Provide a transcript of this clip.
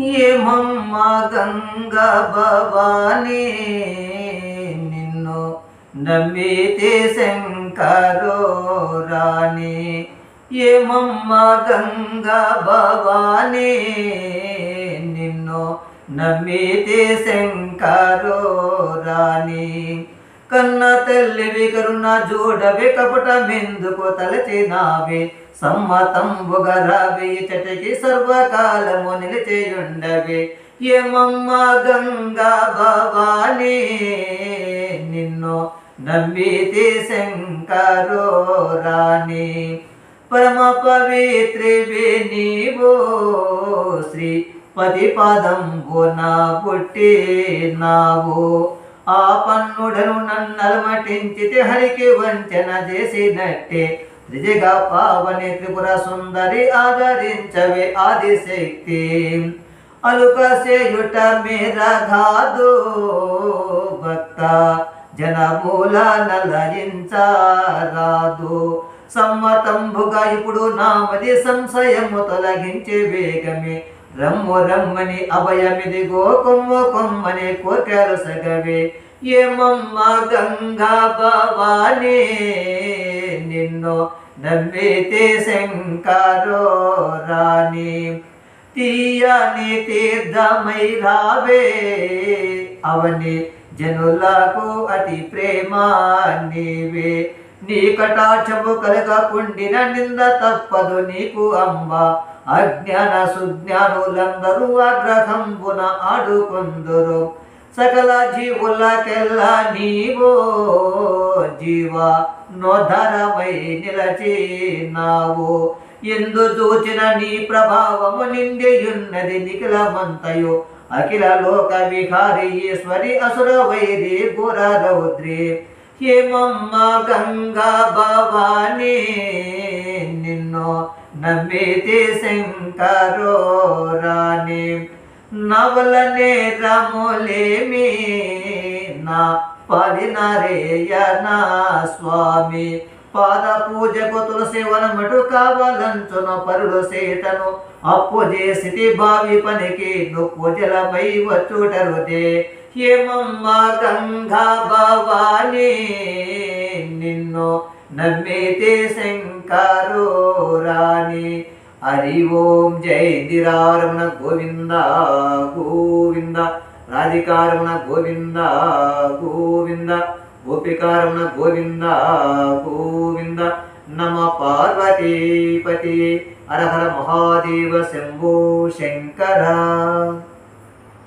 ఏమమ్మా గంగా భవానే? నిన్ను నమ్మితే శంకరో రాణి. ఏమమ్మా గంగా భవానే? నిన్ను నమ్మితే శంకరో రాణి. కన్న తల్లివి కరుణ జోడవే కపటమెందుకు తలచినావే సమ్మతంబుగరావే చటికి సర్వకాలము నిలిచేయుండవే. ఏమమ్మ గంగా భవానీ నిన్ను నమ్మితి శంకరో రాణి. పరమ పవిత్రివి నీవో శ్రీ పతి పదంబున పుట్టినావు ఆ పన్నుడను నన్నలమటించితే హరికి వంచన చేసినట్టే. త్రిజగా పావని త్రిపుర సుందరి ఆదరించవే ఆదిశక్తి. అలుక సేయుట మేర ధాదు భక్త జనమూల నలయించరాదు. సమ్మతంబుగా ఇప్పుడు నామది సంశయము తొలగించే వేగమే. రమ్ము రమ్మని అభయమిదిగో కొమ్ము కొమ్మని కోర్కెలు సగవే. ఏమమ్మ గంగా భవానీ? నిన్ను నమ్మితే శంకరో రాణి తీయని తీర్థమై రావే. అవని జనులకు అతి ప్రేమ నీవే. నీ కటాక్షము కలగకుండిన నింద తప్పదు నీకు అంబ. అజ్ఞాన సుజ్ఞానులందరూ అగ్రహంబున ఆడుకుందురు. సకల జీవులకెల్లా నీవో జీవ నోధరమై నిలచినావు. ఎందు చూచిన నీ ప్రభావము నిండియున్నది నిఖిలమంతయు. అఖిల లోక విహారి ఈశ్వరి అసుర వైరి గుర రౌద్రి. హేమమ్మ గంగా భవానీ నిన్ను నమ్మితే శంకరో రాణి. నవలనే రములేమి నా పరినరేయన స్వామి. పాద పూజకు తులసి వనమటు కావాలంచున పరుడు సేతను. అప్పు చేసి బావి పనికి నొప్పు జలమై వచ్చుటరుదే. హేమమ్మ గంగా భవాని నిన్ను నమ్మితే శంకరు రాణి. హరి ఓం జై దిరారమణ గోవింద గోవింద రాధికారమణ గోవింద గోవింద గోపికారమణ గోవింద గోవింద నమ పార్వతీపతి హర హర మహాదేవ శంభో శంకర.